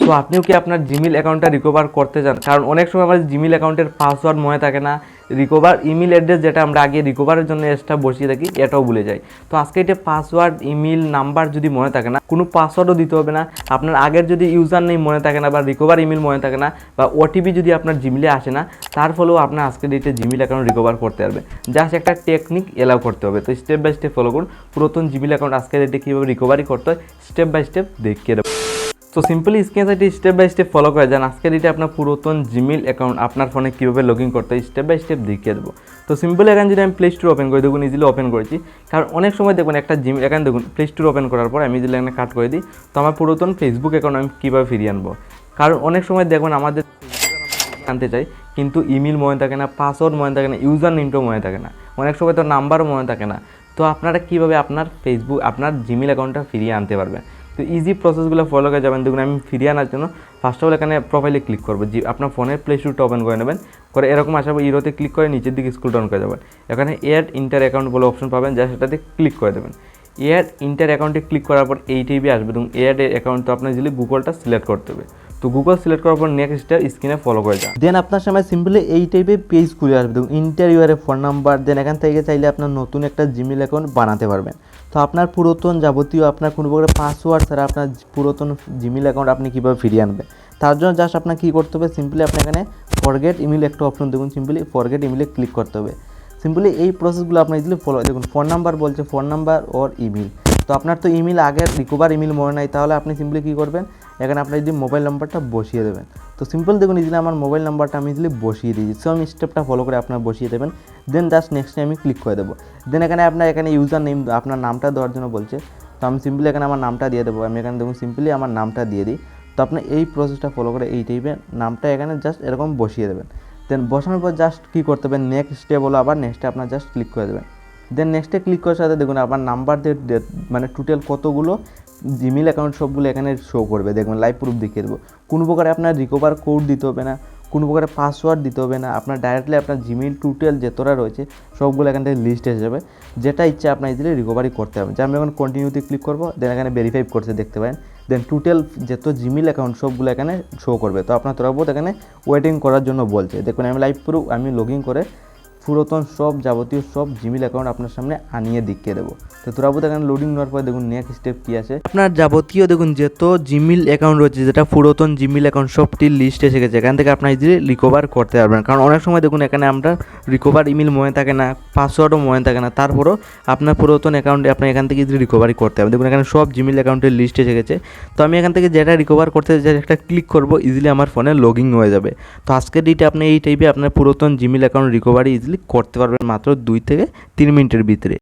So আপনিও কি আপনার জিমেল অ্যাকাউন্টটা রিকভার করতে চান? কারণ অনেক সময় আমাদের জিমেল অ্যাকাউন্টের পাসওয়ার্ড মনে থাকে না। রিকভার ইমেল অ্যাড্রেস যেটা আমরা আগে রিকভারের জন্য এক্সট্রা বসিয়ে থাকি, এটাও ভুলে যাই। তো আজকে এটা পাসওয়ার্ড ইমেল নাম্বার যদি মনে থাকে না, কোনো পাসওয়ার্ডও দিতে হবে না। আপনার আগের যদি ইউজার নেই মনে থাকে না বা রিকভার ইমেল মনে থাকে না বা ওটিপি যদি আপনার জিমেলে আসে না, তার ফলেও আপনার আজকের ডেটে জিমেল অ্যাকাউন্ট রিকভার করতে পারবে জাস্ট একটা টেকনিক এলাও করতে হবে। তো স্টেপ বাই স্টেপ ফলো করুন। পুরাতন জিমেল অ্যাকাউন্ট আজকের ডেটে কীভাবে রিকভারি করতে হয় স্টেপ বাই স্টেপ দেখিয়ে দেবো তো সিম্পলি স্ক্রিনে সাইটে স্টেপ বাই স্টেপ ফলো করে যান। আজকের এটা আপনার পুরাতন জিমেল অ্যাকাউন্ট আপনার ফোনে কীভাবে লগ ইন করতে হয় স্টেপ বাই স্টেপ দেখিয়ে দেবো। তো সিম্পল অ্যাকাউন্ট যদি আমি প্লে স্টোর ওপেন করি দেখুন ইজিলি ওপেন করেছি। কারণ অনেক সময় দেখুন, একটা জিমেল অ্যাকাউন্ট দেখুন প্লে স্টোর ওপেন করার পর আমি যদি এখানে কাট করে দিই, তো আমার পুরাতন ফেসবুক অ্যাকাউন্ট আমি কীভাবে ফিরিয়ে আনব? কারণ অনেক সময় দেখুন, আমাদের আনতে চাই, কিন্তু ইমেল মনে থাকে না পাসওয়ার্ড মনে থাকে না ইউজার নেমটাও মনে থাকে না। অনেক সময় তো নাম্বারও মনে থাকে না। তো আপনারা কীভাবে আপনার ফেসবুক আপনার জিমেল অ্যাকাউন্টটা ফিরিয়ে আনতে পারবেন? তো ইজি প্রসেসগুলো ফলো করে যাবেন। দেখুন, আমি ফিরিয়ে আনার জন্য ফার্স্ট অফ অল এখানে প্রোফাইলে ক্লিক করব। জি, আপনার ফোনের প্লে স্টোরটা ওপেন করে নেবেন। করে এরকম আসার পর ইরোতে ক্লিক করে নিচের দিকে স্কুল ডাউন করে যাবেন। এখানে এয়ার ইন্টার অ্যাকাউন্ট বলে অপশন পাবেন, যা সেটাতে ক্লিক করে দেবেন। এয়ার ইন্টার অ্যাকাউন্টে ক্লিক করার পর এই টিভি আসবে। এবং এয়ার অ্যাকাউন্ট তো আপনার যদি গুগলটা সিলেক্ট করতে হবে। তো গুগল সিলেক্ট করার পর নেক্সট স্ক্রিনে ফলো করে যান। দেন আপনার সামনে সিম্পলি এই টাইপের পেজ খুলে আসবে। দেখুন ইন্টারভিউয়ারের ফোন নাম্বার দেন এখান থেকে চাইলে আপনার নতুন একটা জিমেল অ্যাকাউন্ট বানাতে পারবেন। তো আপনার পুরাতন যাবতীয় আপনার কোনো প্রকার পাসওয়ার্ড ছাড়া আপনার পুরাতন জিমেল অ্যাকাউন্ট আপনি কীভাবে ফিরিয়ে আনবেন? তার জন্য জাস্ট আপনার কী করতে হবে? সিম্পলি আপনি এখানে ফরগেট ইমেল একটা অপশন দেখুন। সিম্পলি ফরগেট ইমেলে ক্লিক করতে হবে। সিম্পলি এই প্রসেসগুলো আপনার ইজিলি ফলো দেখুন ফোন নাম্বার বলছে ফোন নাম্বার ওর ইমেল তো আপনার তো ইমেল আগের রিকভার ইমেল মনে নাই, তাহলে আপনি সিম্পলি কী করবেন? এখানে আপনি যদি মোবাইল নাম্বারটা বসিয়ে দেবেন, তো সিম্পল দেখুন ইজিলি আমার মোবাইল নাম্বারটা আমি ইজিলি বসিয়ে দিয়েছি। সো আমি স্টেপটা ফলো করে আপনার বসিয়ে দেবেন। দেন জাস্ট নেক্সটে আমি ক্লিক করে দেবো। দেন এখানে আপনার, এখানে ইউজার নেম আপনার নামটা দেওয়ার জন্য বলছে। তো আমি সিম্পলি এখানে আমার নামটা দিয়ে দেবো। আমি এখানে দেখুন সিম্পলি আমার নামটা দিয়ে দিই। তো আপনি এই প্রসেসটা ফলো করে এই টাইপের নামটা এখানে জাস্ট এরকম বসিয়ে দেবেন। দেন বসানোর পর জাস্ট কী করতে হবে? নেক্সট স্টেপ হলো আবার নেক্সটে আপনার জাস্ট ক্লিক করে দেবেন। দেন নেক্সটে ক্লিক করার সাথে দেখুন, আপনার নাম্বার মানে টোটাল কতগুলো জিমেল অ্যাকাউন্ট সবগুলো এখানে শো করবে। দেখবেন লাইভ প্রুফ দেখিয়ে দেবো। কোনো প্রকারে আপনার রিকভার কোড দিতে হবে না, কোনো প্রকারে পাসওয়ার্ড দিতে হবে না, আপনার ডাইরেক্টলি আপনার জিমেল টোটাল যতটা রয়েছে, সবগুলো এখান থেকে লিস্ট এসে যাবে। যেটা ইচ্ছা আপনার ইজিলি রিকভারি করতে হবে। যে আমি এখন কন্টিনিউতে ক্লিক করব দেন এখানে ভেরিফাই করতে দেখতে পারেন। দেন টোটাল যত জিমেল অ্যাকাউন্ট সবগুলো এখানে শো করবে। তো আপনার তরফ এখানে ওয়েটিং করার জন্য বলছে। দেখুন, আমি লাইভ প্রুফ আমি লগ ইন করে পুরাতন সব যাবতীয় সব জিমেল অ্যাকাউন্ট আপনার সামনে আনিয়ে দেখিয়ে দেবো। তো তোরাবো এখানে লোডিং নেওয়ার পর দেখুন নেক্সট স্টেপ কী আছে। আপনার যাবতীয় দেখুন যত জিমেল অ্যাকাউন্ট রয়েছে, যেটা পুরাতন জিমেল অ্যাকাউন্ট সবটির লিস্ট এসে গেছে। এখান থেকে আপনার ইজিলি রিকভার করতে পারবেন। কারণ অনেক সময় দেখুন এখানে আমরা রিকভার ইমেল মনে থাকে না পাসওয়ার্ডও মনে থাকে না, তারপরও আপনার পুরাতন অ্যাকাউন্টে আপনি এখান থেকে ইজিলি রিকভারি করতে হবে। দেখুন এখানে সব জিমেল অ্যাকাউন্টের লিস্ট এসে গেছে। তো আমি এখান থেকে যেটা রিকভার করতে চাই একটা ক্লিক করব ইজিলি আমার ফোনে লগ ইন হয়ে যাবে। তো আজকের ডেটে আপনি এই টাইপে আপনার পুরাতন জিমেল অ্যাকাউন্ট রিকভারি ইজিলি করতে পারবেন মাত্র দুই থেকে তিন মিনিটের ভিতরে।